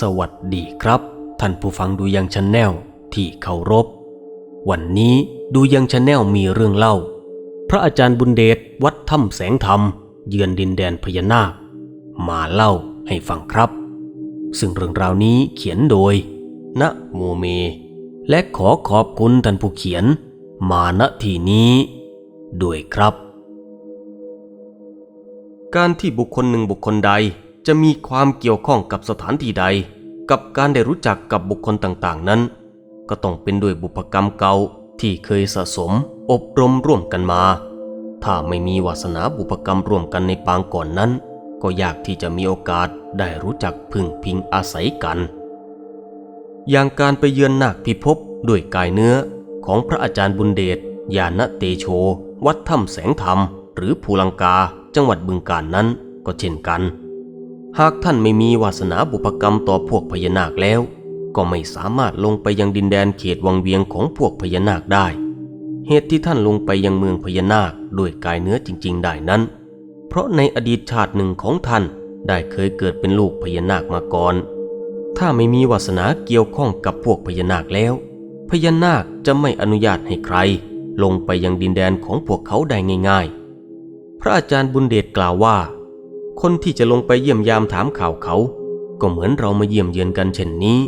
สวัสดีครับ ท่านผู้ฟังดูยังชาแนลที่เคารพ วันนี้ดูยังชาแนลมีเรื่องเล่า พระอาจารย์บุญเดชวัดถ้ำแสงธรรม เยือนดินแดนพญานาค มาเล่าให้ฟังครับ ซึ่งเรื่องราวนี้เขียนโดย ณโมเม และขอขอบคุณท่านผู้เขียน มาณที่นี้ ด้วยครับ การที่บุคคลหนึ่งบุคคลใด จะมีความเกี่ยวข้องกับสถานที่ใด กับการได้รู้จักกับบุคคลต่างๆนั้น ก็ต้องเป็นด้วยบุพกรรมเก่าที่เคยสะสม อบรมร่วมกันมา ถ้าไม่มีวาสนาบุพกรรมร่วมกันในปางก่อนนั้น ก็ยากที่จะมีโอกาสได้รู้จักพึ่งพิงอาศัยกัน อย่างการไปเยือนนาคพิภพด้วยกายเนื้อของพระอาจารย์บุญเดชยาณเตโช วัดถ้ำแสงธรรม หรือภูลังกาจังหวัดบึงกาฬนนั้นก็เช่นกัน หากท่านไม่มีวาสนาบุพกรรมต่อพวกพญานาคแล้ว ก็ไม่สามารถลงไปยังดินแดนเขตวังเวียงของพวกพญานาคได้ เหตุที่ท่านลงไปยังเมืองพญานาคด้วยกายเนื้อจริง ๆ ได้นั้น เพราะในอดีตชาติหนึ่งของท่านได้เคยเกิดเป็นลูกพญานาคมาก่อน ถ้าไม่มีวาสนาเกี่ยวข้องกับพวกพญานาคแล้ว พญานาคจะไม่อนุญาตให้ใคร ลงไปยังดินแดนของพวกเขาได้ง่าย ๆ พระอาจารย์บุญเดชกล่าวว่า คนที่จะลงไปเยี่ยมยามถามข่าวเขา ก็เหมือนเรามาเยี่ยมเยือนกันเช่นนี้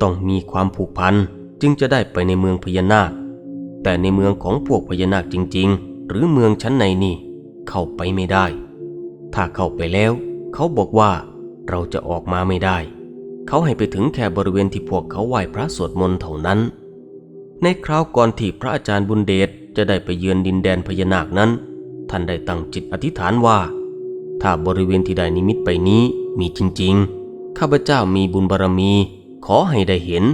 ต้องมีความผูกพันจึงจะได้ไปในเมืองพญานาค แต่ในเมืองของพวกพญานาคจริง ๆ หรือเมืองชั้นในนี่ เข้าไปไม่ได้ ถ้าเข้าไปแล้ว เขาบอกว่าเราจะออกมาไม่ได้ เขาให้ไปถึงแค่บริเวณที่พวกเขาไหว้พระสวดมนต์เท่านั้น ในคราวก่อนที่พระอาจารย์บุญเดชจะได้ไปเยือนดินแดนพญานาคนั้น ท่านได้ตั้งจิตอธิษฐานว่า ถ้าบริเวณที่ได้นิมิตไปนี้มีจริงๆ ข้าพเจ้ามีบุญบารมี ขอให้ได้เห็น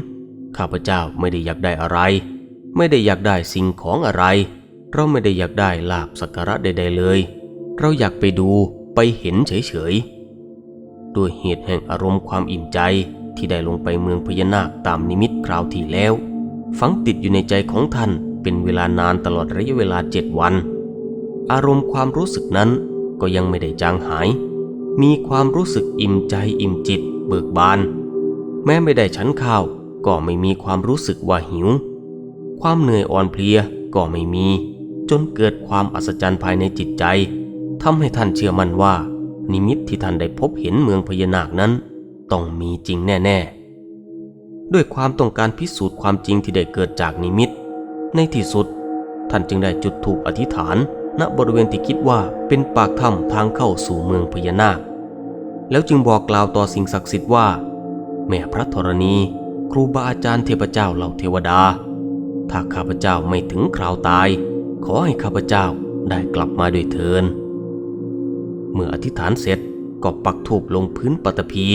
ข้าพเจ้าไม่ได้อยากได้อะไร ไม่ได้อยากได้สิ่งของอะไร เราไม่ได้อยากได้ลาบสักการะใดๆเลย เราอยากไปดูไปเห็นเฉยๆ ด้วยเหตุแห่งอารมณ์ความอิ่มใจที่ได้ลงไปเมืองพญานาคตามนิมิตคราวที่แล้ว ฝังติดอยู่ในใจของท่านเป็นเวลานานตลอดระยะเวลาเจ็ดวัน อารมณ์ความรู้สึกนั้น ก็ยังไม่ได้จางหาย มีความรู้สึกอิ่มใจอิ่มจิต เบิกบาน แม้ไม่ได้ฉันข้าวก็ไม่มีความรู้สึกว่าหิว ความเหนื่อยอ่อนเพลียก็ไม่มี จนเกิดความอัศจรรย์ภายในจิตใจทำให้ท่านเชื่อมั่นว่า นิมิตที่ท่านได้พบเห็นเมืองพญานาคนั้น ต้องมีจริงแน่ๆ ด้วยความต้องการพิสูจน์ความจริงที่ได้เกิดจากนิมิต ในที่สุด ท่านจึงได้จุดถูกอธิษฐาน ณบริเวณที่คิดว่าเป็นปากถ้ำทางเข้าสู่เมืองพญานาค แล้วจึงบอกกล่าวต่อสิ่งศักดิ์สิทธิ์ว่า แม่พระธรณี ครูบาอาจารย์เทพเจ้าเหล่าเทวดา ถ้าข้าพเจ้าไม่ถึงคราวตาย ขอให้ข้าพเจ้าได้กลับมาด้วยเทิน เมื่ออธิษฐานเสร็จก็ปักธูปลงพื้นปฐพี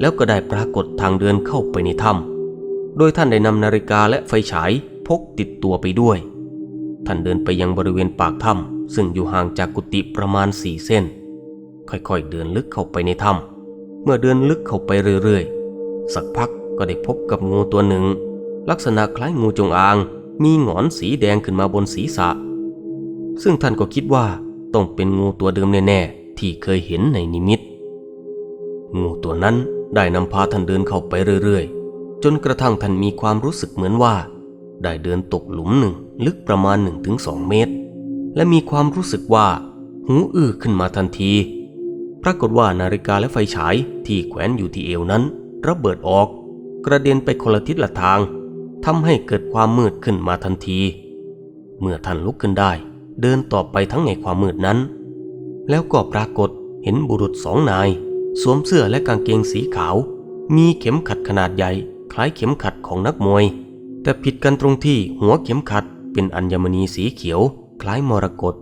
แล้วก็ได้ปรากฏทางเดินเข้าไปในถ้ำโดยท่านได้นำนาฬิกาและไฟฉายพกติดตัวไปด้วย ท่านเดินไปยังบริเวณปากถ้ำซึ่งอยู่ห่างจากกุฏิประมาณสี่เส้น ค่อยๆเดินลึกเข้าไปในถ้ำเมื่อเดินลึกเข้าไปเรื่อยๆ สักพักก็ได้พบกับงูตัวหนึ่ง ลักษณะคล้ายงูจงอาง มีหงอนสีแดงขึ้นมาบนศีรษะ ซึ่งท่านก็คิดว่าต้องเป็นงูตัวเดิมแน่ๆที่เคยเห็นในนิมิต งูตัวนั้นได้นำพาท่านเดินเข้าไปเรื่อยๆ จนกระทั่งท่านมีความรู้สึกเหมือนว่า ได้เดินตกหลุมหนึ่งลึกประมาณ 1-2 เมตร และมีความรู้สึกว่า หูอื้อขึ้นมาทันที ปรากฏว่านาฬิกาและไฟฉายที่แขวนอยู่ที่เอวนั้น ระเบิดออก กระเด็นไปคนละทิศละทางทำให้เกิดความมืดขึ้นมาทันที เมื่อท่านลุกขึ้นได้ เดินต่อไปทั้งในความมืดนั้น แล้วก็ปรากฏเห็นบุรุษสองนาย สวมเสื้อและกางเกงสีขาว มีเข็มขัดขนาดใหญ่ คล้ายเข็มขัดของนักมวย แต่ผิดกันตรงที่หัวเข็มขัดเป็นอัญมณีสีเขียว คล้ายมรกต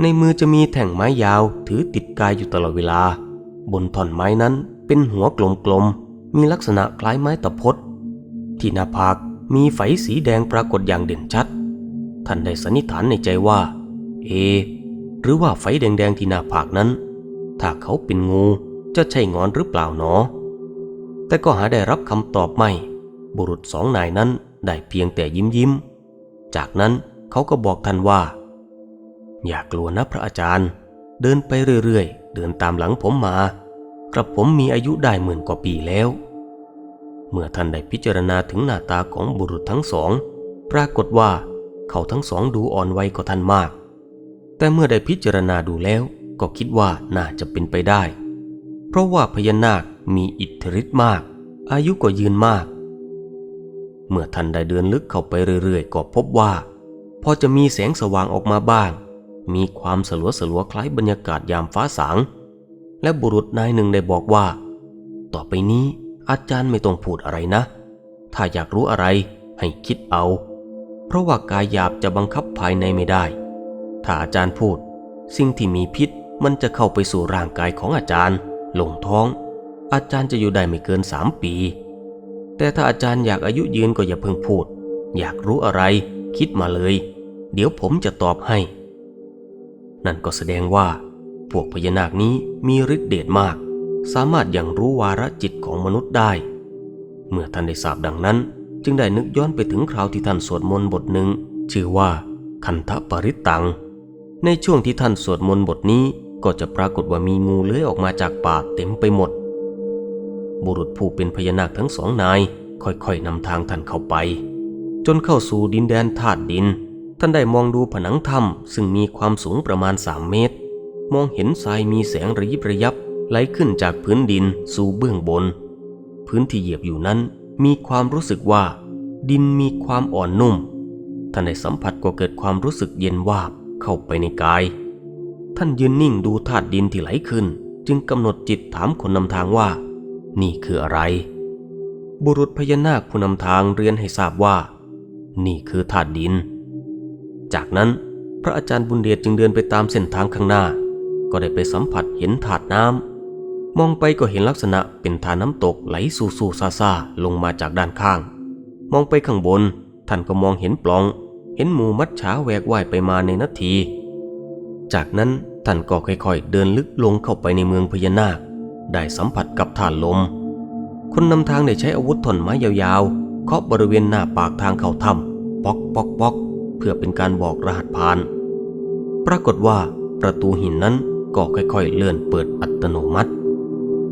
ในมือจะมีแท่งไม้ยาวถือติดกายอยู่ตลอดเวลา บนท่อนไม้นั้นเป็นหัวกลมๆ มีลักษณะคล้ายไม้ตะพด ที่หน้าผากมีไฝสีแดงปรากฏอย่างเด่นชัด ท่านได้สันนิษฐานในใจว่า เอ หรือว่าไฟแดงๆที่หน้าผากนั้น ถ้าเขาเป็นงูจะใช่งอนหรือเปล่าหนอ แต่ก็หาได้รับคำตอบไม่ บุรุษสองนายนั้น ได้เพียงแต่ยิ้มยิ้ม จากนั้นเขาก็บอกท่านว่า อย่ากลัวนะพระอาจารย์ เดินไปเรื่อยๆ เดินตามหลังผมมา กระผมมีอายุได้หมื่นกว่าปีแล้ว เมื่อท่านได้พิจารณาถึงหน้าตาของบุรุษทั้งสอง ปรากฏว่าเขาทั้งสองดูอ่อนวัยกว่าท่านมาก แต่เมื่อได้พิจารณาดูแล้วก็คิดว่าน่าจะเป็นไปได้ เพราะว่าพญานาคมีอิทธิฤทธิ์มาก อายุก็ยืนมาก เมื่อท่านได้เดินลึกเข้าไปเรื่อยๆ ก็พบว่า พอจะมีแสงสว่างออกมาบ้าง มีความสลัวสลัวๆคล้ายบรรยากาศยามฟ้าสาง และบุรุษนายหนึ่งได้บอกว่า ต่อไปนี้อาจารย์ไม่ต้องพูดอะไรนะ ถ้าอยากรู้อะไรให้คิดเอา เพราะว่ากายหยาบจะบังคับภายในไม่ได้ ถ้าอาจารย์พูด สิ่งที่มีพิษมันจะเข้าไปสู่ร่างกายของอาจารย์ ลงท้อง อาจารย์จะอยู่ได้ไม่เกินสามปี แต่ถ้าอาจารย์อยากอายุยืนก็อย่าเพิ่งพูด อยากรู้อะไร คิดมาเลย เดี๋ยวผมจะตอบให้ นั่นก็แสดงว่า พวกพญานาคนี้มีฤทธิ์เดชมาก สามารถอย่างรู้วาระจิตของมนุษย์ได้ เมื่อท่านได้ทราบดังนั้น จึงได้นึกย้อนไปถึงคราวที่ท่านสวดมนต์บทหนึ่ง ชื่อว่า คันธปริตตัง ในช่วงที่ท่านสวดมนต์บทนี้ก็จะปรากฏว่ามีงูเลื้อยออกมาจากป่าเต็มไปหมด บุรุษผู้เป็นพญานาคทั้งสองนาย ค่อยๆนำทางท่านเข้าไป จนเข้าสู่ดินแดนธาตุดิน ท่านได้มองดูผนังถ้ำซึ่งมีความสูงประมาณ 3 เมตร มองเห็นทรายมีแสงระยิบระยับไหลขึ้นจากพื้นดินสู่เบื้องบน พื้นที่เหยียบอยู่นั้นมีความรู้สึกว่า ดินมีความอ่อนนุ่ม ท่านได้สัมผัสก็เกิดความรู้สึกเย็นวาบเข้าไปในกาย ท่านยืนนิ่งดูธาตุดินที่ไหลขึ้น จึงกำหนดจิตถามคนนำทางว่า นี่คืออะไร บุรุษพญานาคผู้นำทางเรียนให้ทราบว่า นี่คือธาตุดิน จากนั้นพระอาจารย์บุญเดชจึงเดินไปตามเส้นทางข้างหน้า ก็ได้ไปสัมผัสเห็นถาดน้ำมองไปก็เห็นลักษณะเป็นทานน้ำตกไหลสู่สู่ซาซาลงมาจากด้านข้าง มองไปข้างบน ท่านก็มองเห็นปล่อง เห็นหมูมัดฉาแหวกว่ายไปมาในนาที จากนั้นท่านก็ค่อยๆ เดินลึกลงเข้าไปในเมืองพญานาค ได้สัมผัสกับฐานลม คนนำทางได้ใช้อาวุธท่อนไม้ยาวๆ เคาะบริเวณหน้าปากทางเข้าถ้ำป๊อกป๊อกป๊อกเพื่อเป็นการบอกรหัสผ่าน ปรากฏว่าประตูหินนั้นก็ค่อยๆ เลื่อนเปิดอัตโนมัติ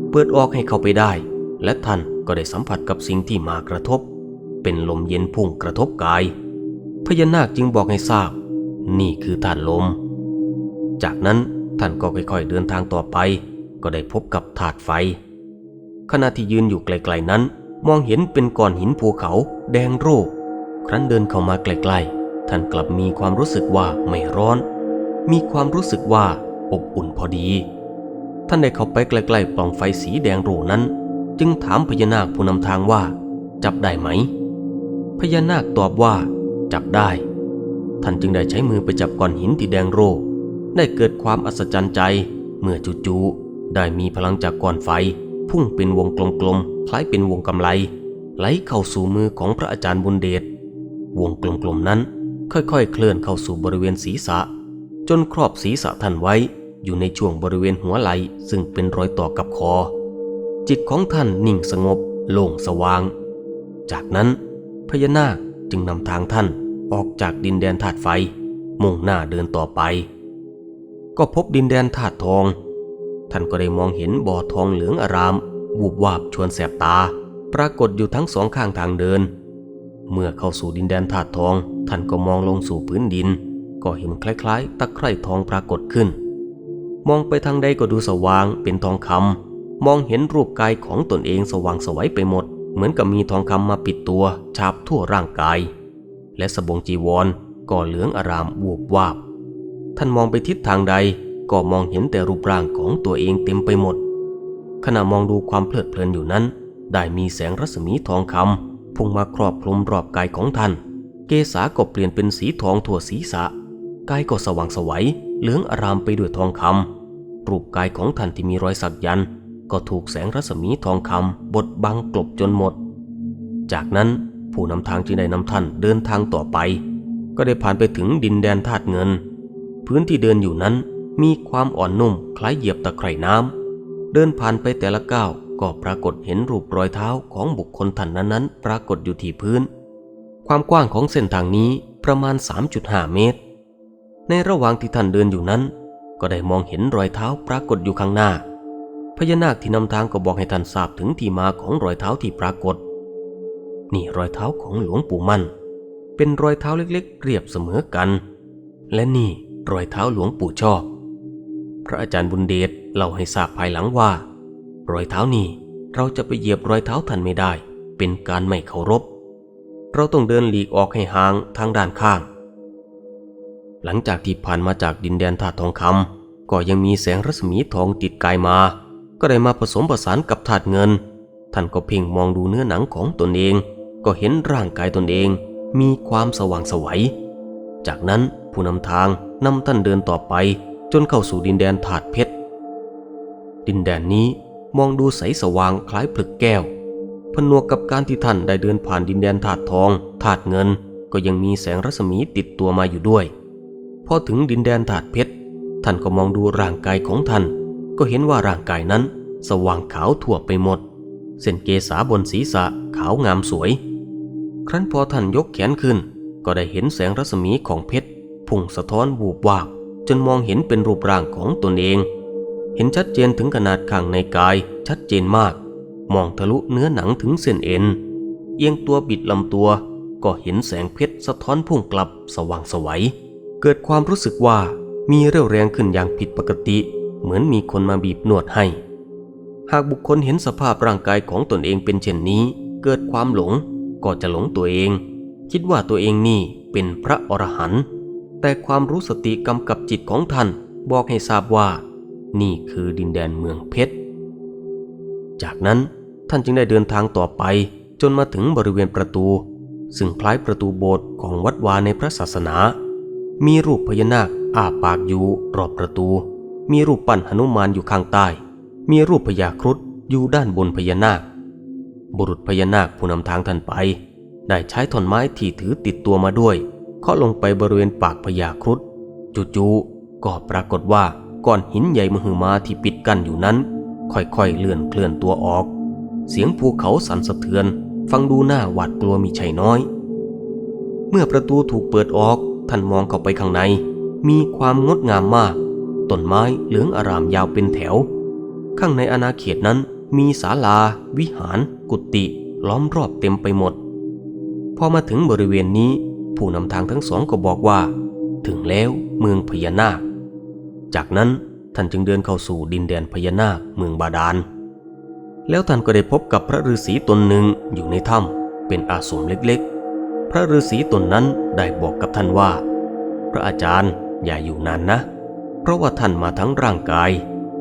เปิดออกให้เข้าไปได้ และท่านก็ได้สัมผัสกับสิ่งที่มากระทบ เป็นลมเย็นพุ่งกระทบกาย พญานาคจึงบอกให้ทราบ นี่คือธาตุลม จากนั้นท่านก็ค่อยๆเดินทางต่อไป ก็ได้พบกับถาดไฟ ขณะที่ยืนอยู่ไกลๆนั้น มองเห็นเป็นก้อนหินภูเขา แดงโร่ครั้นเดินเข้ามาใกล้ๆ ท่านกลับมีความรู้สึกว่าไม่ร้อน มีความรู้สึกว่าอบอุ่นพอดี ท่านได้เข้าไปใกล้ๆปล่องไฟสีแดงโรนั้น จึงถามพญานาคผู้นำทางว่า จับได้ไหม พญานาคตอบว่า จับได้ ท่านจึงได้ใช้มือไปจับก้อนหินที่แดงโรได้เกิดความอัศจรรย์ใจ เมื่อจู่ๆ ได้มีพลังจากก้อนไฟ พุ่งเป็นวงกลมๆคล้ายเป็นวงกำไลไหลเข้าสู่มือของพระอาจารย์บุญเดชวงกลมๆนั้น ค่อยๆ เคลื่อนเข้าสู่บริเวณศีรษะ จนครอบศีรษะท่านไว้อยู่ในช่วงบริเวณหัวไหล่ซึ่งเป็นรอยต่อกับคอ จิตของท่านนิ่งสงบโล่งสว่าง จากนั้นพญานาคจึงนำทางท่านออกจากดินแดนธาตุไฟ มุ่งหน้าเดินต่อไป ก็พบดินแดนธาตุทอง ท่านก็ได้มองเห็นบ่อทองเหลืองอารามวูบวาบชวนแสบตา ปรากฏอยู่ทั้งสองข้างทางเดิน เมื่อเข้าสู่ดินแดนธาตุทอง ท่านก็มองลงสู่พื้นดิน ก็เห็นคล้ายๆ ตะไคร่ทองปรากฏขึ้น มองไปทางใดก็ดูสว่างเป็นทองคำมองเห็นรูปกายของตนเองสว่างสวัยไปหมด เหมือนกับมีทองคำมาปิดตัวฉาบทั่วร่างกาย และสบงจีวรก็เหลืองอารามวูบวาบ ท่านมองไปทิศทางใด ก็มองเห็นแต่รูปร่างของตัวเองเต็มไปหมด ขณะมองดูความเพลิดเพลินอยู่นั้น ได้มีแสงรัศมีทองคำพุ่งมาครอบคลุมรอบกายของท่าน เกษาก็เปลี่ยนเป็นสีทองทั่วศีรษะ กายก็สว่างสวัยเหลืองอารามไปด้วยทองคำรูปกายของท่านที่มีรอยสักยันต์ก็ถูกแสงรัศมีทองคำบดบังกลบจนหมด จากนั้นผู้นำทางจึงได้นำท่านเดินทางต่อไป ก็ได้ผ่านไปถึงดินแดนธาตุเงิน พื้นที่เดินอยู่นั้น มีความอ่อนนุ่มคล้ายเหยียบตะไคร่น้ำ เดินผ่านไปแต่ละก้าวก็ปรากฏเห็นรูปรอยเท้าของบุคคลท่านนั้นๆ ปรากฏอยู่ที่พื้น ความกว้างของเส้นทางนี้ประมาณ 3.5 เมตร ในระหว่างที่ท่านเดินอยู่นั้น ก็ได้มองเห็นรอยเท้าปรากฏอยู่ข้างหน้า พญานาคที่นำทางก็บอกให้ท่านทราบถึงที่มาของรอยเท้าที่ปรากฏ นี่รอยเท้าของหลวงปู่มั่น เป็นรอยเท้าเล็กๆ เรียบเสมอกัน และนี่รอยเท้าหลวงปู่ชอบ พระอาจารย์บุญเดชเล่าให้ทราบภายหลังว่า รอยเท้านี้เราจะไปเหยียบรอยเท้าท่านไม่ได้ เป็นการไม่เคารพ เราต้องเดินหลีกออกให้ห่างทางด้านข้าง หลังจากที่ผ่านมาจากดินแดนธาตุทองคำก็ยังมีแสงรัศมีทองติดกายมา ก็ได้มาผสมผสานกับธาตุเงิน ท่านก็เพ่งมองดูเนื้อหนังของตนเอง ก็เห็นร่างกายตนเอง มีความสว่างไสวัยจากนั้นผู้นำทางนำท่านเดินต่อไป จนเข้าสู่ดินแดนถาดเพชร ดินแดนนี้มองดูใสสว่างคล้ายผลึกแก้ว ผนวกกับการที่ท่านได้เดินผ่านดินแดนถาดทองถาดเงิน ก็ยังมีแสงรัศมีติดตัวมาอยู่ด้วย พอถึงดินแดนถาดเพชร ท่านก็มองดูร่างกายของท่าน ก็เห็นว่าร่างกายนั้น สว่างขาวทั่วไปหมด เส้นเกษาบนศีรษะขาวงามสวย ครั้นพอท่านยกแขนขึ้น ก็ได้เห็นแสงรัศมีของเพชรพุ่งสะท้อนบูบวาบ จนมองเห็นเป็นรูปร่างของตนเอง เห็นชัดเจนถึงขนาดข้างในกายชัดเจนมาก มองทะลุเนื้อหนังถึงเส้นเอ็น เอียงตัวบิดลำตัว ก็เห็นแสงเพชรสะท้อนพุ่งกลับสว่างสวัย เกิดความรู้สึกว่ามีเรี่ยวแรงขึ้นอย่างผิดปกติ เหมือนมีคนมาบีบนวดให้ หากบุคคลเห็นสภาพร่างกายของตนเองเป็นเช่นนี้ เกิดความหลงก็จะหลงตัวเอง คิดว่าตัวเองนี่เป็นพระอรหันต์ แต่ความรู้สติกำกับจิตของท่านบอกให้ทราบว่า นี่คือดินแดนเมืองเพชร จากนั้นท่านจึงได้เดินทางต่อไปจนมาถึงบริเวณประตู ซึ่งคล้ายประตูโบสถ์ของวัดวาในพระศาสนา มีรูปพญานาคอาปากอยู่รอบประตู มีรูปปั้นหนุมานอยู่ข้างใต้ มีรูปพญาครุฑอยู่ด้านบนพญานาค บุรุษพญานาคผู้นำทางท่านไป ได้ใช้ท่อนไม้ที่ถือติดตัวมาด้วย เคาะลงไปบริเวณปากพญาครุฑจู่ๆก็ปรากฏว่าก้อนหินใหญ่มหึมาที่ปิดกั้นอยู่นั้น ค่อยๆเลื่อนเคลื่อนตัวออก เสียงภูเขาสั่นสะเทือน ฟังดูหน้าหวาดกลัวมีชัยน้อย เมื่อประตูถูกเปิดออกท่านมองเข้าไปข้างใน มีความงดงามมากต้นไม้เหลืองอารามยาวเป็นแถว ข้างในอาณาเขตนั้นมีศาลา วิหาร กุฏิล้อมรอบเต็มไปหมด พอมาถึงบริเวณนี้ ผู้นำทางทั้งสองก็บอกว่า ถึงแล้วเมืองพญานาค จากนั้นท่านจึงเดินเข้าสู่ดินแดนพญานาคเมืองบาดาล แล้วท่านก็ได้พบกับพระฤาษีตนหนึ่งอยู่ในถ้ำเป็นอาสมเล็กๆ พระฤาษีตนนั้นได้บอกกับท่านว่า พระอาจารย์อย่าอยู่นานนะ เพราะว่าท่านมาทั้งร่างกาย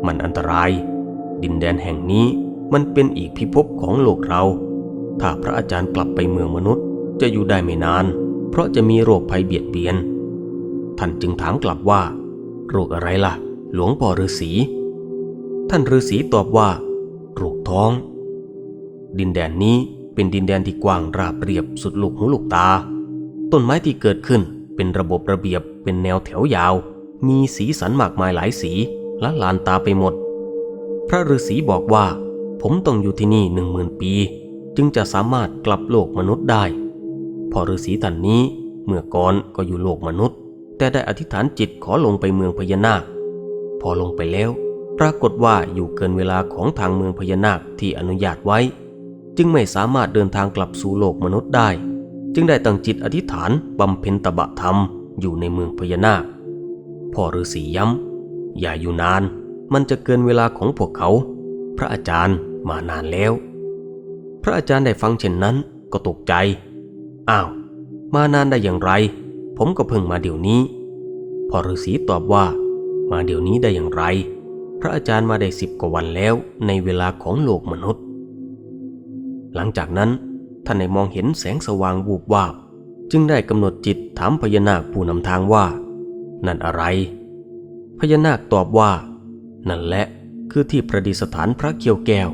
มันอันตราย ดินแดนแห่งนี้มันเป็นอีกพิภพของโลกเรา ถ้าพระอาจารย์กลับไปเมืองมนุษย์จะอยู่ได้ไม่นาน เพราะจะมีโรคภัยเบียดเบียน ท่านจึงถามกลับว่า โรคอะไรล่ะ หลวงพ่อฤาษีท่านฤาษีตอบว่าโรคท้อง ดินแดนนี้เป็นดินแดนที่กว้างราบเรียบสุดลูกหูลูกตา ต้นไม้ที่เกิดขึ้นเป็นระบบระเบียบเป็นแนวแถวยาว มีสีสันมากมายหลายสีละลานตาไปหมด พระฤาษีบอกว่า ผมต้องอยู่ที่นี่หนึ่งหมื่นปี จึงจะสามารถกลับโลกมนุษย์ได้ พ่อฤาษีท่านนี้ เมื่อก่อนก็อยู่โลกมนุษย์ แต่ได้อธิษฐานจิตขอลงไปเมืองพญานาค พอลงไปแล้ว ปรากฏว่าอยู่เกินเวลาของทางเมืองพญานาคที่อนุญาตไว้ จึงไม่สามารถเดินทางกลับสู่โลกมนุษย์ได้ จึงได้ตั้งจิตอธิษฐานบำเพ็ญตบะธรรมอยู่ในเมืองพญานาค พ่อฤาษีย้ำ อย่าอยู่นาน มันจะเกินเวลาของพวกเขา พระอาจารย์มานานแล้ว พระอาจารย์ได้ฟังเช่นนั้นก็ตกใจ อ้าว มานานได้อย่างไร ผมก็เพิ่งมาเดี๋ยวนี้พ่อฤาษีตอบว่า มาเดี๋ยวนี้ได้อย่างไร พระอาจารย์มาได้สิบกว่าวันแล้วในเวลาของโลกมนุษย์ หลังจากนั้นท่านได้มองเห็นแสงสว่างวูบวาบ จึงได้กำหนดจิตถามพญานาคผู้นำทางว่า นั่นอะไร พญานาคตอบว่า นั่นแหละคือที่ประดิษฐานพระเขียวแก้ว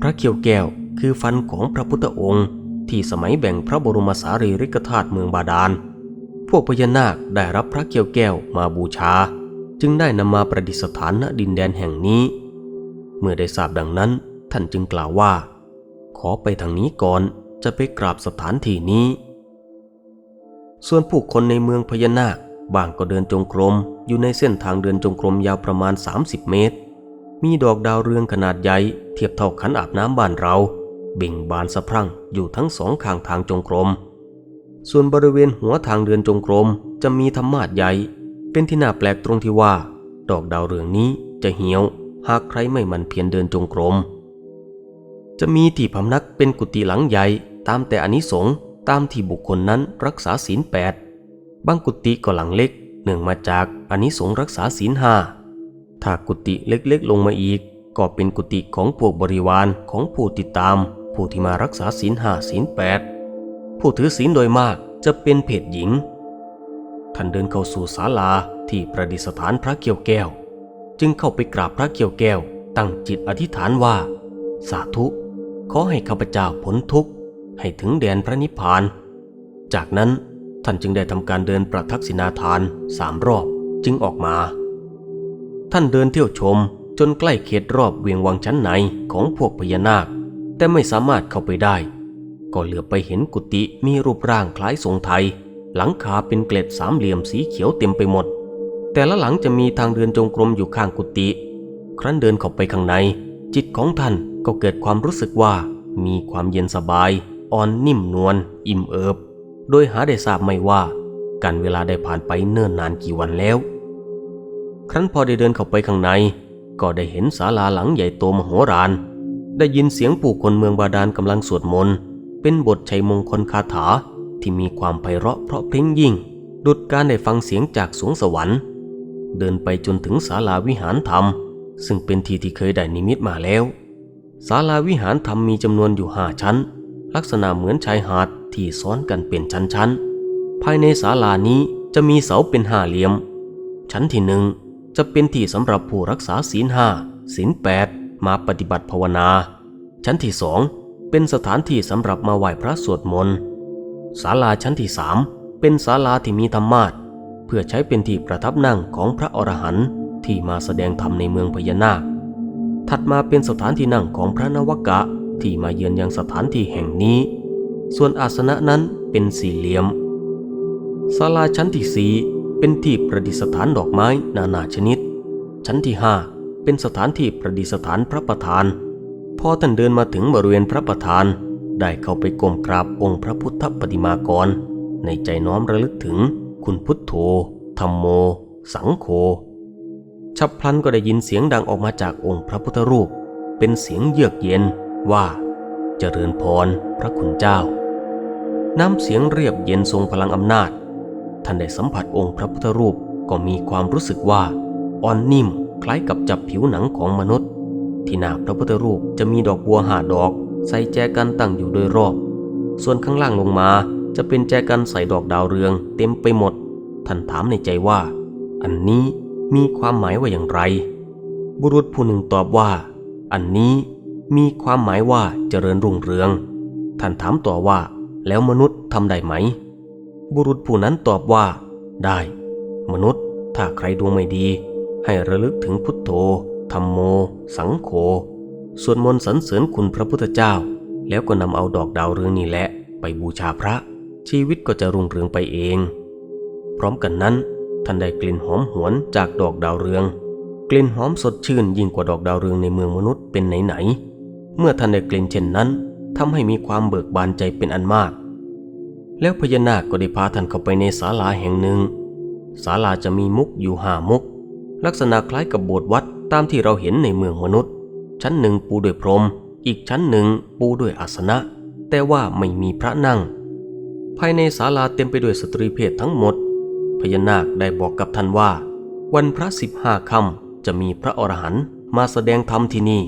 พระเขียวแก้วคือฟันของพระพุทธองค์ ที่สมัยแบ่งพระบรมสารีริกธาตุเมืองบาดาล พวกพญานาคได้รับพระเขียวแก้วมาบูชา จึงได้นำมาประดิษฐานณดินแดนแห่งนี้ เมื่อได้ทราบดังนั้นท่านจึงกล่าวว่า ขอไปทางนี้ก่อนจะไปกราบสถานที่นี้ ส่วนผู้คนในเมืองพญานาคบางก็เดินจงกรมอยู่ในเส้นทางเดินจงกรมยาวประมาณ 30 เมตร มีดอกดาวเรืองขนาดใหญ่เทียบเท่าขันอาบน้ำบ้านเรา เบ่งบานสะพรั่งอยู่ทั้งสองข้างทางจงกรม ส่วนบริเวณหัวทางเดินจงกรมจะมีธรรมาสใหญ่ เป็นที่น่าแปลกตรงที่ว่า ดอกดาวเรืองนี้จะเหี่ยว หากใครไม่มันเพียรเดินจงกรม จะมีที่พำนักเป็นกุฏิหลังใหญ่ตามแต่อานิสงส์ตามที่บุคคลนั้นรักษาศีลแปดบางกุฏิก็หลังเล็กเนื่องมาจากอานิสงส์รักษาศีลห้าถ้ากุฏิเล็กๆลงมาอีก ก็เป็นกุฏิของพวกบริวารของผู้ติดตาม ผู้ที่มารักษาศีลห้าศีลแปดผู้ถือศีลโดยมากจะเป็นเพศหญิง ท่านเดินเข้าสู่ศาลาที่ประดิษฐานพระเกี่ยวแก้ว จึงเข้าไปกราบพระเกี่ยวแก้ว ตั้งจิตอธิษฐานว่า สาธุ ขอให้ข้าพเจ้าพ้นทุกข์ ให้ถึงแดนพระนิพพาน จากนั้นท่านจึงได้ทำการเดินประทักษิณาทานสามรอบจึงออกมา ท่านเดินเที่ยวชมจนใกล้เขตรอบเวียงวังชั้นในของพวกพญานาค แต่ไม่สามารถเข้าไปได้ ก็เหลือไปเห็นกุฏิมีรูปร่างคล้ายทรงไทย หลังคาเป็นเกล็ดสามเหลี่ยมสีเขียวเต็มไปหมด แต่ละหลังจะมีทางเดินจงกรมอยู่ข้างกุฏิครั้นเดินเข้าไปข้างใน จิตของท่านก็เกิดความรู้สึกว่ามีความเย็นสบาย อ่อนนิ่มนวลอิ่มเอิบ โดยหาได้ทราบไม่ว่า การเวลาได้ผ่านไปเนิ่นนานกี่วันแล้ว ครั้นพอได้เดินเข้าไปข้างใน ก็ได้เห็นศาลาหลังใหญ่โตมโหฬาร ได้ยินเสียงผู้คนเมืองบาดาลกำลังสวดมนต์ เป็นบทชัยมงคลคาถาที่มีความไพเราะเพราะเพริ้งยิ่ง ดุดการได้ฟังเสียงจากสวงสวรรค์ เดินไปจนถึงศาลาวิหารธรรม ซึ่งเป็นที่ที่เคยได้นิมิตมาแล้วศาลาวิหารธรรมมีจำนวนอยู่ห้าชั้น ลักษณะเหมือนชายหาดที่ซ้อนกันเป็นชั้นๆ ภายในศาลานี้จะมีเสาเป็นห้าเหลี่ยม ชั้นที่หนึ่งจะเป็นที่สำหรับผู้รักษาศีลห้าศีลแปด มาปฏิบัติภาวนา ชั้นที่สองเป็นสถานที่สำหรับมาไหว้พระสวดมนต์ศาลาชั้นที่สามเป็นศาลาที่มีธรรมาสเพื่อใช้เป็นที่ประทับนั่งของพระอรหันต์ที่มาแสดงธรรมในเมืองพญานาค ถัดมาเป็นสถานที่นั่งของพระนวกะที่มาเยือนยังสถานที่แห่งนี้ ส่วนอาสนะนั้นเป็นสี่เหลี่ยมศาลาชั้นที่สี่เป็นที่ประดิษฐานดอกไม้นานาชนิด ชั้นที่ห้า เป็นสถานที่ประดิษฐานพระประธาน พอท่านเดินมาถึงบริเวณพระประธาน ได้เข้าไปก้มกราบองค์พระพุทธปฏิมากร ในใจน้อมระลึกถึง คุณพุทโธธรรมโม สังโฆฉับพลันก็ได้ยินเสียงดังออกมาจากองค์พระพุทธรูป เป็นเสียงเยือกเย็นว่าเจริญพรพระคุณเจ้า น้ำเสียงเรียบเย็นทรงพลังอำนาจ ท่านได้สัมผัสองค์พระพุทธรูปก็มีความรู้สึกว่าอ่อนนิ่ม คล้ายกับจับผิวหนังของมนุษย์ ที่หน้าพระพุทธรูปจะมีดอกบัวหาดอก ใส่แจกันตั้งอยู่โดยรอบ ส่วนข้างล่างลงมาจะเป็นแจกันใส่ดอกดาวเรือง เต็มไปหมด ท่านถามในใจว่า อันนี้มีความหมายว่าอย่างไร บุรุษผู้หนึ่งตอบว่า อันนี้มีความหมายว่าเจริญรุ่งเรือง ท่านถามต่อว่า แล้วมนุษย์ทำได้ไหม บุรุษผู้นั้นตอบว่า ได้ มนุษย์ถ้าใครดวงไม่ดี ให้ระลึกถึงพุทโธธรรมโม สังโฆสวดมนต์สรรเสริญคุณพระพุทธเจ้า แล้วก็นำเอาดอกดาวเรืองนี่แหละไปบูชาพระ ชีวิตก็จะรุ่งเรืองไปเอง พร้อมกันนั้น ท่านได้กลิ่นหอมหวนจากดอกดาวเรือง กลิ่นหอมสดชื่นยิ่งกว่าดอกดาวเรืองในเมืองมนุษย์เป็นไหนๆเมื่อท่านได้กลิ่นเช่นนั้นทำให้มีความเบิกบานใจเป็นอันมาก แล้วพญานาคก็ได้พาท่านเข้าไปในศาลาแห่งหนึ่งศาลาจะมีมุกอยู่ห้ามุก ลักษณะคล้ายกับโบสถ์วัดตามที่เราเห็นในเมืองมนุษย์ ชั้นหนึ่งปูด้วยพรม อีกชั้นหนึ่งปูด้วยอาสนะ แต่ว่าไม่มีพระนั่ง ภายในศาลาเต็มไปด้วยสตรีเพศทั้งหมด พญานาคได้บอกกับท่านว่า วันพระสิบห้าค่ำจะมีพระอรหันต์มาแสดงธรรมที่นี่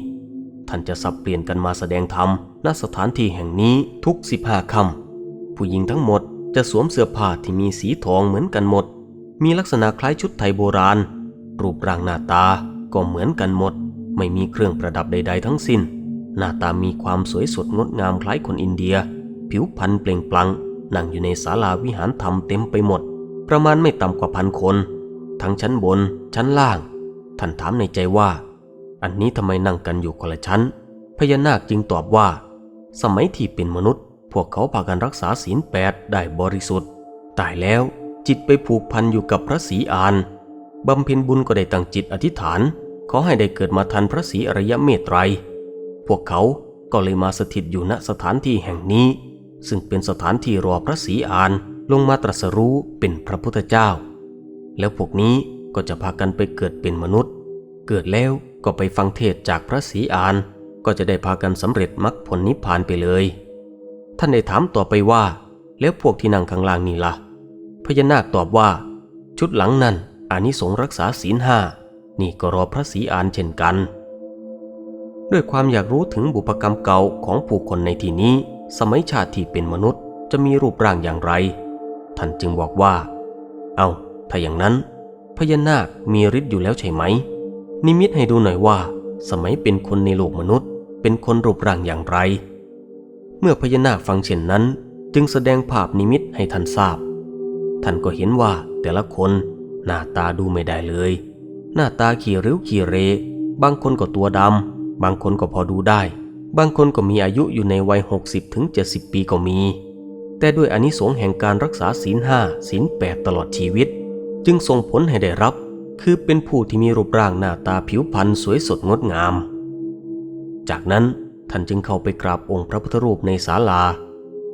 ท่านจะสับเปลี่ยนกันมาแสดงธรรมณสถานที่แห่งนี้ทุกสิบห้าค่ำผู้หญิงทั้งหมดจะสวมเสื้อผ้าที่มีสีทองเหมือนกันหมด มีลักษณะคล้ายชุดไทยโบราณ รูปร่างหน้าตาก็เหมือนกันหมด ไม่มีเครื่องประดับใด ๆ ทั้งสิ้น หน้าตามีความสวยสดงดงามคล้ายคนอินเดีย ผิวพรรณเปล่งปลั่งนั่งอยู่ในศาลาวิหารธรรมเต็มไปหมด ประมาณไม่ต่ำกว่าพันคน ทั้งชั้นบน ชั้นล่าง ท่านถามในใจว่า อันนี้ทำไมนั่งกันอยู่คนละชั้น พญานาคจึงตอบว่า สมัยที่เป็นมนุษย์ พวกเขาพากันรักษาศีลแปดได้บริสุทธิ์ตายแล้วจิตไปผูกพันอยู่กับพระศรีอาน บำเพ็ญบุญก็ได้ตั้งจิตอธิษฐาน ขอให้ได้เกิดมาทันพระศรีอริยเมตไตร พวกเขาก็เลยมาสถิตอยู่ณสถานที่แห่งนี้ ซึ่งเป็นสถานที่รอพระศรีอานลงมาตรัสรู้เป็นพระพุทธเจ้า แล้วพวกนี้ก็จะพากันไปเกิดเป็นมนุษย์ เกิดแล้วก็ไปฟังเทศจากพระศรีอาน ก็จะได้พากันสำเร็จมรรคผลนิพพานไปเลย ท่านได้ถามต่อไปว่า แล้วพวกที่นั่งข้างล่างนี่ล่ะพญานาคตอบว่า ชุดหลังนั้น อานิสงรักษาศีลห้านี่ก็รอพระศรีอานเช่นกัน ด้วยความอยากรู้ถึงบุพกรรมเก่าของผู้คนในที่นี้ สมัยชาติที่เป็นมนุษย์จะมีรูปร่างอย่างไร ท่านจึงบอกว่า เอา ถ้าอย่างนั้น พญานาคมีฤทธิ์อยู่แล้วใช่ไหม นิมิตให้ดูหน่อยว่า สมัยเป็นคนในโลกมนุษย์ เป็นคนรูปร่างอย่างไร เมื่อพญานาคฟังเช่นนั้น จึงแสดงภาพนิมิตให้ท่านทราบ ท่านก็เห็นว่าแต่ละคน หน้าตาดูไม่ได้เลย หน้าตาขี่ริ้วขี่เร บางคนก็ตัวดำ บางคนก็พอดูได้ บางคนก็มีอายุอยู่ในวัย 60ถึง70ปีก็มี แต่ด้วยอานิสงส์แห่งการรักษาศีลห้าศีลแปดตลอดชีวิต จึงส่งผลให้ได้รับ คือเป็นผู้ที่มีรูปร่างหน้าตาผิวพรรณสวยสดงดงาม จากนั้นท่านจึงเข้าไปกราบองค์พระพุทธรูปในศาลา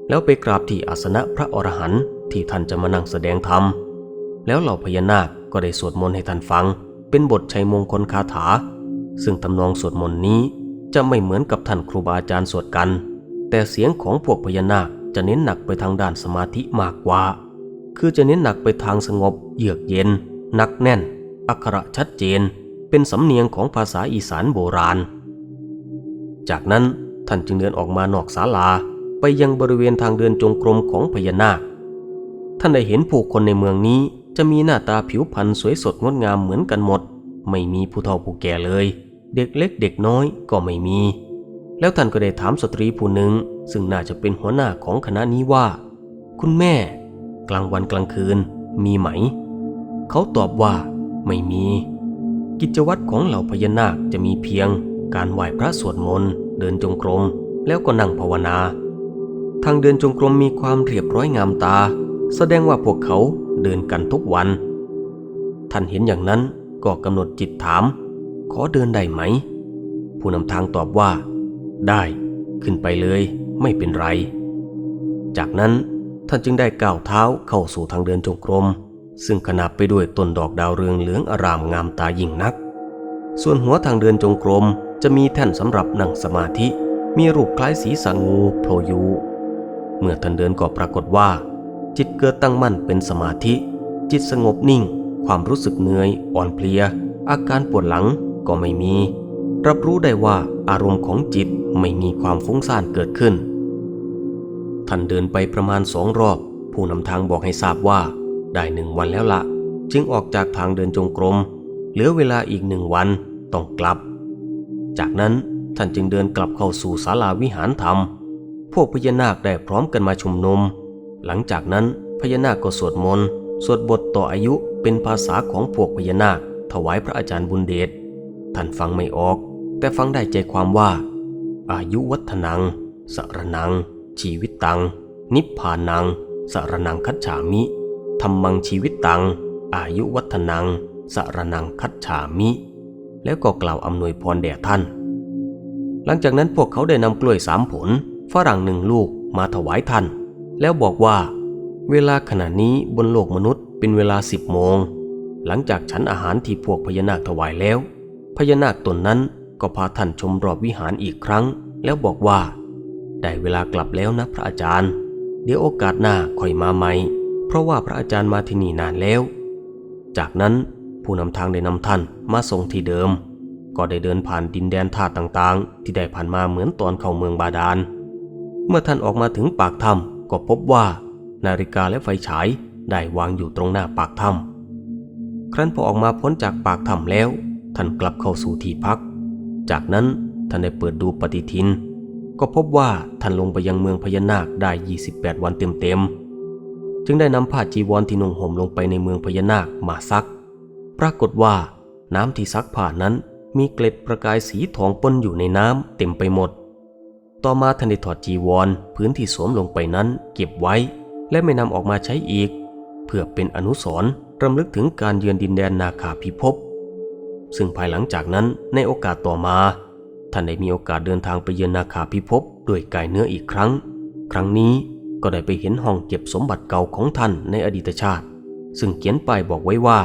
แล้วไปกราบที่อาสนะพระอรหันต์ที่ท่านจะมานั่งแสดงธรรม แล้วเหล่าพญานาคก็ได้สวดมนต์ให้ท่านฟัง เป็นบทชัยมงคลคาถา ซึ่งทำนองสวดมนต์นี้จะไม่เหมือนกับท่านครูบาอาจารย์สวดกัน แต่เสียงของพวกพญานาคจะเน้นหนักไปทางด้านสมาธิมากกว่า คือจะเน้นหนักไปทางสงบ เยือกเย็นหนักแน่น อักขระชัดเจน เป็นสำเนียงของภาษาอีสานโบราณ จากนั้นท่านจึงเดินออกมานอกศาลาไปยังบริเวณทางเดินจงกรมของพญานาค ท่านได้เห็นผู้คนในเมืองนี้ จะมีหน้าตาผิวพรรณสวยสดงดงามเหมือนกันหมด ไม่มีผู้เฒ่าผู้แก่เลย เด็กเล็กเด็กน้อยก็ไม่มี แล้วท่านก็ได้ถามสตรีผู้หนึ่ง ซึ่งน่าจะเป็นหัวหน้าของคณะนี้ว่า คุณแม่ กลางวันกลางคืน มีไหม เขาตอบว่า ไม่มี กิจวัตรของเหล่าพญานาคจะมีเพียง การไหว้พระสวดมนต์เดินจงกรม แล้วก็นั่งภาวนา ทางเดินจงกรมมีความเรียบร้อยงามตา แสดงว่าพวกเขา เดินกันทุกวัน ท่านเห็นอย่างนั้นก็กำหนดจิตถาม ขอเดินได้ไหม ผู้นำทางตอบว่า ได้ขึ้นไปเลยไม่เป็นไร จากนั้นท่านจึงได้ก้าวเท้าเข้าสู่ทางเดินจงกรม ซึ่งขนาบไปด้วยต้นดอกดาวเรืองเหลืองอารามงามตายิ่งนัก ส่วนหัวทางเดินจงกรมจะมีแท่นสำหรับนั่งสมาธิ มีรูปคล้ายสีสังงูโผล่อยู่ เมื่อท่านเดินก็ปรากฏว่า จิตเกิดตั้งมั่นเป็นสมาธิ จิตสงบนิ่ง ความรู้สึกเหนื่อย อ่อนเพลีย อาการปวดหลังก็ไม่มี รับรู้ได้ว่าอารมณ์ของจิตไม่มีความฟุ้งซ่านเกิดขึ้น ท่านเดินไปประมาณสองรอบ ผู้นำทางบอกให้ทราบว่า ได้หนึ่งวันแล้วละ จึงออกจากทางเดินจงกรม เหลือเวลาอีกหนึ่งวันต้องกลับ จากนั้นท่านจึงเดินกลับเข้าสู่ศาลาวิหารธรรม พวกพญานาคได้พร้อมกันมาชุมนุม หลังจากนั้นพญานาคก็สวดมนต์สวดบทต่ออายุเป็นภาษาของพวกพญานาค ถวายพระอาจารย์บุญเดชท่านฟังไม่ออก แต่ฟังได้ใจความว่า อายุวัฒนัง สรนัง ชีวิตตัง นิพพานัง สรนังคัจฉามิธรรมังชีวิตตัง อายุวัฒนัง สรนังคัจฉามิ แล้วก็กล่าวอำนวยพรแด่ท่าน หลังจากนั้นพวกเขาได้นำกล้วยสามผลฝรั่งหนึ่งลูกมาถวายท่าน แล้วบอกว่า เวลาขณะนี้บนโลกมนุษย์เป็นเวลาสิบโมง หลังจากฉันอาหารที่พวกพญานาคถวายแล้ว พญานาคตนนั้นก็พาท่านชมรอบวิหารอีกครั้ง แล้วบอกว่า ได้เวลากลับแล้วนะพระอาจารย์ เดี๋ยวโอกาสหน้าค่อยมาใหม่ เพราะว่าพระอาจารย์มาที่นี่นานแล้ว จากนั้นผู้นำทางได้นำท่านมาส่งที่เดิม ก็ได้เดินผ่านดินแดนท่าต่างๆ ที่ได้ผ่านมาเหมือนตอนเข้าเมืองบาดาล เมื่อท่านออกมาถึงปากถ้ำ ก็พบว่านาฬิกาและไฟฉายได้วางอยู่ตรงหน้าปากถ้ำครั้นพอออกมาพ้นจากปากถ้ำแล้ว ท่านกลับเข้าสู่ที่พัก จากนั้นท่านได้เปิดดูปฏิทิน ก็พบว่าท่านลงไปยังเมืองพญานาคได้ 28 วันเต็มๆ จึงได้นำผ้าจีวรที่นุ่งห่มลงไปในเมืองพญานาคมาซัก ปรากฏว่าน้ำที่ซักผ้านั้นมีเกล็ดประกายสีทองปนอยู่ในน้ำเต็มไปหมด ต่อมาท่านได้ถอดจีวรพื้นที่สวมลงไปนั้นเก็บไว้ และไม่นำออกมาใช้อีก เพื่อเป็นอนุสรณ์รำลึกถึงการเยือนดินแดนนาคาพิภพซึ่งภายหลังจากนั้นในโอกาสต่อมา ท่านได้มีโอกาสเดินทางไปเยือนนาคาพิภพด้วยกายเนื้ออีกครั้ง ครั้งนี้ก็ได้ไปเห็นห้องเก็บสมบัติเก่าของท่านในอดีตชาติ ซึ่งเขียนป้ายบอกไว้ว่า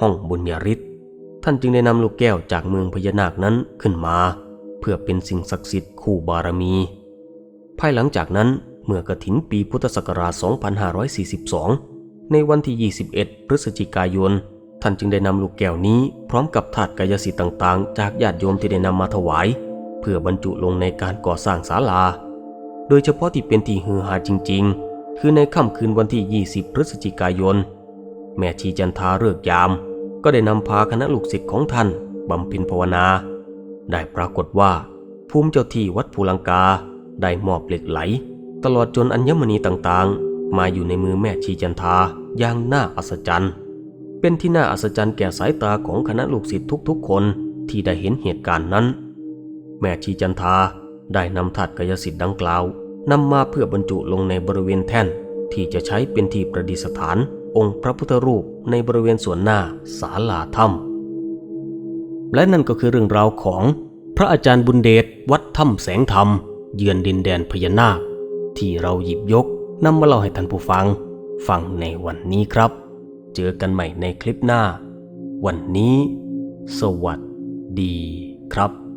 ห้องบุญญาฤทธิ์ท่านจึงได้นำลูกแก้วจากเมืองพญานาคนั้นขึ้นมา เพื่อเป็นสิ่งศักดิ์สิทธิ์คู่บารมี ภายหลังจากนั้นเมื่อกฐินปีพุทธศักราช 2542 ในวันที่ 21 พฤศจิกายน ท่านจึงได้นำลูกแก้วนี้พร้อมกับถาดกายสิทธิ์ต่างๆ จากญาติโยมที่ได้นำมาถวาย เพื่อบรรจุลงในการก่อสร้างศาลา โดยเฉพาะที่เป็นที่ฮือฮาจริง ๆ คือในค่ำคืนวันที่ 20 พฤศจิกายน แม่ชีจันทาเลิกยาม ก็ได้นำพาคณะลูกศิษย์ของท่านบำเพ็ญภาวนา ได้ปรากฏว่า ภูมิเจ้าที่วัดภูลังกาได้มอบเหล็กไหล ตลอดจนอัญมณีต่างๆ มาอยู่ในมือแม่ชีจันทาอย่างน่าอัศจรรย์ เป็นที่น่าอัศจรรย์แก่สายตาของคณะลูกศิษย์ทุกๆ คนที่ได้เห็นเหตุการณ์นั้น แม่ชีจันทาได้นำถาดกายสิทธิ์ดังกล่าวนำมาเพื่อบรรจุลงในบริเวณแท่นที่จะใช้เป็นที่ประดิษฐาน องค์พระพุทธรูปในบริเวณส่วนหน้าศาลาถ้ำ และนั่นก็คือเรื่องราวของพระอาจารย์บุญเดชวัดถ้ำแสงธรรม เยือนดินแดนพญานาค ที่เราหยิบยกนำมาเล่าให้ท่านผู้ฟัง ฟังในวันนี้ครับ เจอกันใหม่ในคลิปหน้า วันนี้ สวัสดีครับ